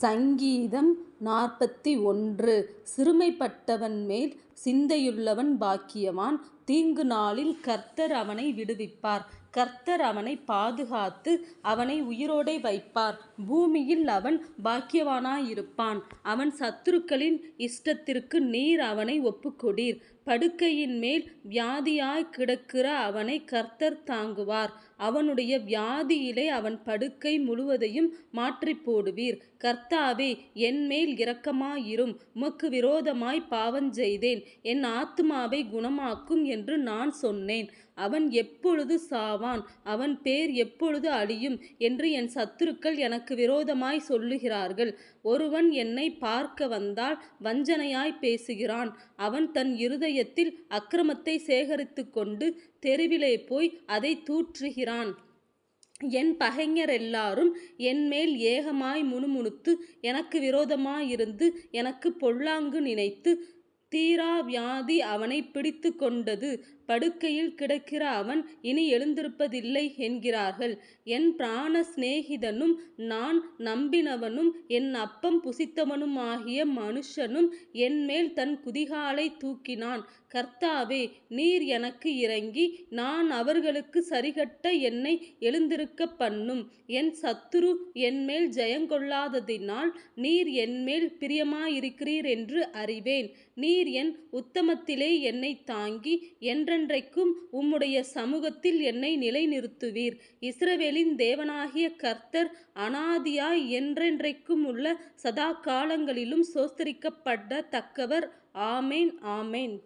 சங்கீதம் நாற்பத்தி ஒன்று. சிறுமைப்பட்டவன் மேல் சிந்தையுள்ளவன் பாக்கியவான். தீங்கு நாளில் கர்த்தர் அவனை விடுவிப்பார். கர்த்தர் அவனை பாதுகாத்து அவனை உயிரோடை வைப்பார். பூமியில் அவன் பாக்கியவானாயிருப்பான். அவன் சத்துருக்களின் இஷ்டத்திற்கு நீர் அவனை ஒப்புக்கொடீர். படுக்கையின் மேல் வியாதியாய் கிடக்கிற அவனை கர்த்தர் தாங்குவார். அவனுடைய வியாதியிலே அவன் படுக்கை முழுவதையும் மாற்றிப் போடுவீர். கர்த்தாவே என்மேல் இரக்கமாயிரும். உமக்கு விரோதமாய் பாவஞ்செய்தேன் என் ஆத்மாவை குணமாக்கும் என்று நான் சொன்னேன். அவன் எப்பொழுது சாவான்? அவன் பேர் எப்பொழுது அழியும்? என்று என் சத்துருக்கள் எனக்கு விரோதமாய் சொல்லுகிறார்கள். ஒருவன் என்னை பார்க்க வந்தால் வஞ்சனையாய் பேசுகிறான். அவன் தன் இருதயத்தில் அக்கிரமத்தை சேகரித்து கொண்டு தெருவிலே போய் அதை தூற்றுகிறான். என் பகைஞர் எல்லாரும் என்மேல் ஏகமாய் முணுமுணுத்து எனக்கு விரோதமாயிருந்து எனக்கு பொல்லாங்கு நினைத்து தீரா வியாதி அவனை பிடித்து கொண்டது. படுக்கையில் கிடக்கிற அவன் இனி எழுந்திருப்பதில்லை என்கிறார்கள். என் பிராண சிநேகிதனும் நான் நம்பினவனும் என் அப்பம் புசித்தவனுமாகிய மனுஷனும் என்மேல் தன் குதிகாலை தூக்கினான். கர்த்தாவே நீர் எனக்கு இறங்கி நான் அவர்களுக்கு சரிகட்ட என்னை எழுந்திருக்க பண்ணும். என் சத்துரு என்மேல் ஜெயங்கொள்ளாததினால் நீர் என்மேல் பிரியமாயிருக்கிறீர் என்று அறிவேன். நீர் நீர் என் உத்தமத்திலே என்னை தாங்கி என்றென்றைக்கும் உம்முடைய சமூகத்தில் என்னை நிலைநிறுத்துவீர். இஸ்ரவேலின் தேவனாகிய கர்த்தர் அனாதியாய் என்றென்றைக்கும் உள்ள சதா காலங்களிலும் சோஸ்தரிக்கப்பட தக்கவர் ஆமேன் ஆமேன்.